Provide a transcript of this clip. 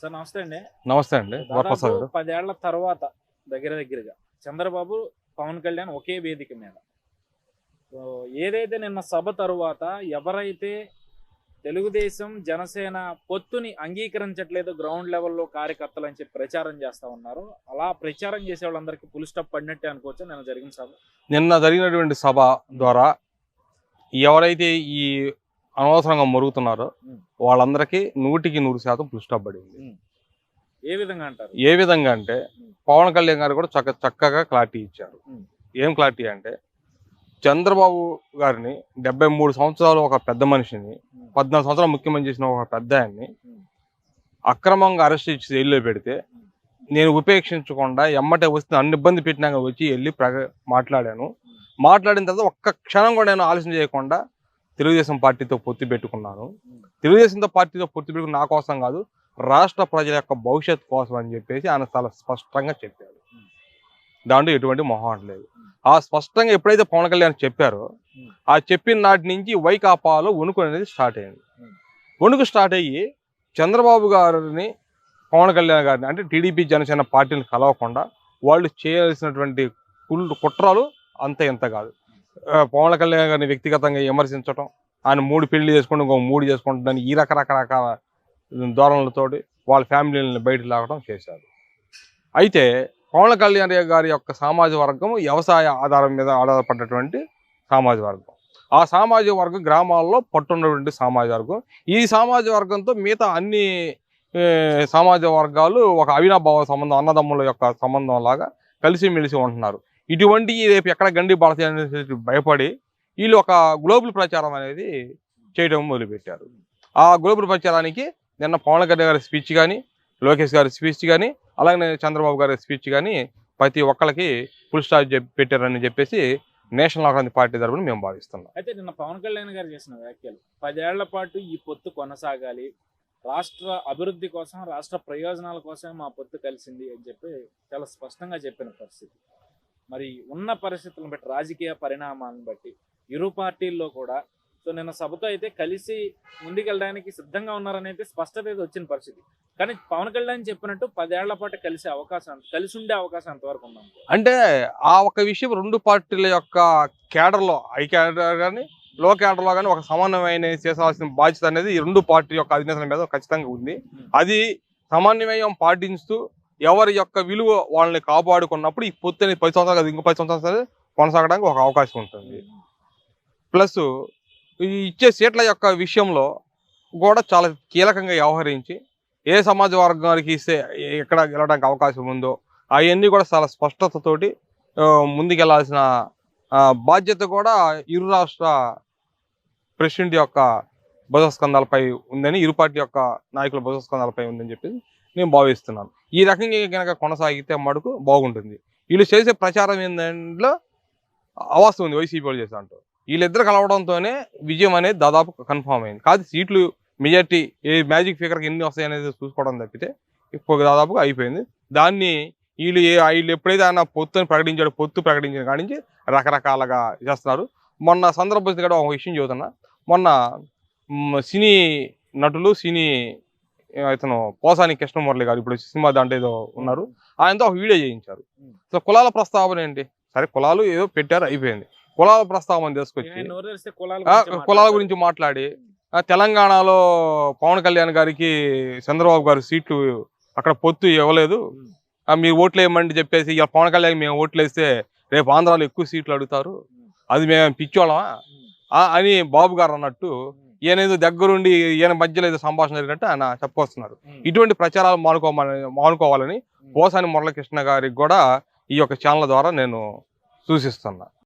Sir నమస్తే అండి. నమస్తే అండి పదేళ్ళ తర్వాత దగ్గర దగ్గరగా చంద్రబాబు పవన్ కళ్యాణ్ ఒకే వేదిక మీద. సో ఏదైతే నిన్న సభ తరువాత ఎవరైతే తెలుగుదేశం జనసేన పొత్తుని అంగీకరించట్లేదు గ్రౌండ్ లెవెల్లో కార్యకర్తలు అని చెప్పి ప్రచారం చేస్తా ఉన్నారు అలా ప్రచారం చేసే వాళ్ళందరికీ పులి స్టాప్ పడినట్టే అనుకోవచ్చు? నేను జరిగిన సభ. నిన్న జరిగినటువంటి సభ ద్వారా ఎవరైతే ఈ అనవసరంగా మరుగుతున్నారో. వాళ్ళందరికీ నూటికి నూరు శాతం పుల్ స్టాప్ పడింది ఏ విధంగా అంటారు ఏ విధంగా అంటే. పవన్ కళ్యాణ్ గారు కూడా చక్క చక్కగా క్లారిటీ ఇచ్చారు. ఏం క్లారిటీ అంటే చంద్రబాబు గారిని డెబ్బై మూడు సంవత్సరాలు ఒక పెద్ద మనిషిని. పద్నాలుగు సంవత్సరాలు ముఖ్యమంత్రి చేసిన ఒక పెద్ద ఆయన్ని. అక్రమంగా అరెస్ట్ చేసి జైల్లో పెడితే నేను ఉపేక్షించకుండా ఎమ్మటే వస్తే అన్ని ఇబ్బంది పెట్టినాక వచ్చి వెళ్ళి ప్రగ మాట్లాడాను మాట్లాడిన తర్వాత ఒక్క క్షణం కూడా నేను ఆలోచన చేయకుండా తెలుగుదేశం పార్టీతో పొత్తు పెట్టుకున్నాను. తెలుగుదేశంతో పార్టీతో పొత్తు పెట్టుకున్న నా కోసం కాదు రాష్ట్ర ప్రజల యొక్క భవిష్యత్ కోసం అని చెప్పేసి ఆయన చాలా స్పష్టంగా చెప్పారు. దాంట్లో ఎటువంటి మొహం లేదు. ఆ స్పష్టంగా ఎప్పుడైతే పవన్ కళ్యాణ్ చెప్పారో ఆ చెప్పిన నాటి నుంచి వైకాపాలో వణుకు అనేది స్టార్ట్ అయింది. వణుకు స్టార్ట్ అయ్యి చంద్రబాబు గారిని పవన్ కళ్యాణ్ గారిని అంటే టీడీపీ జనసేన పార్టీని కలవకుండా వాళ్ళు చేయాల్సినటువంటి కుళ్ళు కుట్రలు అంత ఇంత కాదు. పవన్ కళ్యాణ్ గారిని వ్యక్తిగతంగా విమర్శించడం ఆయన మూడు పెళ్ళి చేసుకుంటూ ఇంకో మూడు చేసుకుంటుందని ఈ రకరకరకాల ధోరణులతోటి వాళ్ళ ఫ్యామిలీని బయటకు లాగడం చేశారు. అయితే పవన్ కళ్యాణ్ గారి యొక్క సామాజిక వర్గం వ్యవసాయ ఆధారం మీద ఆధారపడ్డటువంటి సామాజిక వర్గం. ఆ సామాజిక వర్గం గ్రామాల్లో పట్టున్నటువంటి సామాజిక వర్గం. ఈ సామాజిక వర్గంతో మిగతా అన్ని సామాజిక వర్గాలు ఒక అవినాభావ సంబంధం అన్నదమ్ముల యొక్క సంబంధం లాగా కలిసిమెలిసి ఉంటున్నారు. ఇటువంటి రేపు ఎక్కడ గండి పడతాయి అనేది భయపడి వీళ్ళు ఒక గ్లోబల్ ప్రచారం అనేది చేయడం మొదలుపెట్టారు. ఆ గ్లోబల్ ప్రచారానికి నిన్న పవన్ కళ్యాణ్ గారి స్పీచ్ కానీ లోకేష్ గారి స్పీచ్ కానీ అలాగే చంద్రబాబు గారి స్పీచ్ కానీ ప్రతి ఒక్కరికి ఫుల్ స్టార్ పెట్టారని చెప్పేసి నేషనల్ కాంగ్రెస్ పార్టీ తరఫున మేము భావిస్తున్నాం. అయితే నిన్న పవన్ కళ్యాణ్ గారు చేసిన వ్యాఖ్యలు పదేళ్ళ పాటు ఈ పొత్తు కొనసాగాలి రాష్ట్ర అభివృద్ధి కోసం రాష్ట్ర ప్రయోజనాల కోసం మా పొత్తు కలిసింది అని చెప్పి చాలా స్పష్టంగా చెప్పిన పరిస్థితి. మరి ఉన్న పరిస్థితులను బట్టి రాజకీయ పరిణామాలను బట్టి ఇరు పార్టీల్లో కూడా. సో నిన్న సభతో అయితే కలిసి ముందుకెళ్ళడానికి సిద్ధంగా ఉన్నారని అయితే స్పష్టత అయితే వచ్చిన పరిస్థితి. కానీ పవన్ కళ్యాణ్ చెప్పినట్టు పదేళ్ళ పాటు కలిసే అవకాశం కలిసి ఉండే అవకాశం ఎంతవరకు ఉందాం అంటే ఆ ఒక విషయం రెండు పార్టీల యొక్క కేడర్లో ఐ కేడర్ కానీ లో కేడర్లో కానీ ఒక సమన్వయం చేసాల్సిన బాధ్యత అనేది ఈ రెండు పార్టీ యొక్క అధినేతల మీద ఖచ్చితంగా ఉంది. అది సమన్వయం పాటిస్తూ ఎవరి యొక్క విలువ వాళ్ళని కాపాడుకున్నప్పుడు ఈ పొత్తుని పది సంవత్సరాలు కాదు ఇంకో పది సంవత్సరాలు సరే కొనసాగడానికి ఒక అవకాశం ఉంటుంది. ప్లస్ ఈ ఇచ్చే సీట్ల యొక్క విషయంలో కూడా చాలా కీలకంగా వ్యవహరించి ఏ సమాజ వర్గానికి ఇస్తే ఎక్కడ గెలవడానికి అవకాశం ఉందో అవన్నీ కూడా చాలా స్పష్టతతోటి ముందుకెళ్ళాల్సిన బాధ్యత కూడా ఇరు రాష్ట్ర ప్రెసిడెంట్ యొక్క భుజస్కంధాలపై ఉందని ఇరు పార్టీ యొక్క నాయకుల భుజస్కంధాలపై ఉందని చెప్పి నేను భావిస్తున్నాను. ఈ రకంగా కనుక కొనసాగితే మటుకు బాగుంటుంది. వీళ్ళు చేసే ప్రచారం ఏంటంటే అవస్థ ఉంది వైసీపీ వాళ్ళు చేసే అంటూ వీళ్ళిద్దరు కలవడంతోనే విజయం అనేది దాదాపు కన్ఫామ్ అయింది. కాదు సీట్లు మెజార్టీ ఏ మ్యాజిక్ ఫిగర్కి ఎన్ని వస్తాయి అనేది చూసుకోవడం తప్పితే ఇప్పుడు దాదాపుగా అయిపోయింది. దాన్ని వీళ్ళు ఏ వీళ్ళు ఎప్పుడైతే ఆయన పొత్తుని ప్రకటించాడు పొత్తు ప్రకటించిన కాడి నుంచి రకరకాలుగా చేస్తున్నారు. మొన్న సందర్భం కూడా ఒక విషయం చెబుతున్నా. మొన్న సినీ నటులు సినీ ఇతను పోసాని కృష్ణమురళి గారు ఇప్పుడు సినిమా దాంట్లో ఏదో ఉన్నారు. ఆయనతో ఒక వీడియో చేయించారు. సో కులాల ప్రస్తావన ఏంటి? సరే కులాలు ఏదో పెట్టారు అయిపోయింది. కులాల ప్రస్తావన తీసుకొచ్చి కులాల గురించి కులాల మాట్లాడతారు. గురించి మాట్లాడి తెలంగాణలో పవన్ కళ్యాణ్ గారికి చంద్రబాబు గారు సీట్లు అక్కడ పొత్తు ఇవ్వలేదు. మీరు ఓట్లు వేయమని చెప్పేసి ఇక పవన్ కళ్యాణ్ మేము ఓట్లు వేస్తే రేపు ఆంధ్రాలో ఎక్కువ సీట్లు అడుగుతారు. అది మేము పిచ్చోళ్ళమా? ఆ, అని బాబు గారు అన్నట్టు ఈయన ఏదో దగ్గరుండి ఈయన మధ్యలో ఏదో సంభాషణ జరిగినట్టు ఆయన చెప్పొస్తున్నారు. ఇటువంటి ప్రచారాలు మానుకోమని మానుకోవాలని పోసాని మురళకృష్ణ గారికి కూడా ఈ యొక్క ఛానల్ ద్వారా నేను సూచిస్తున్నా.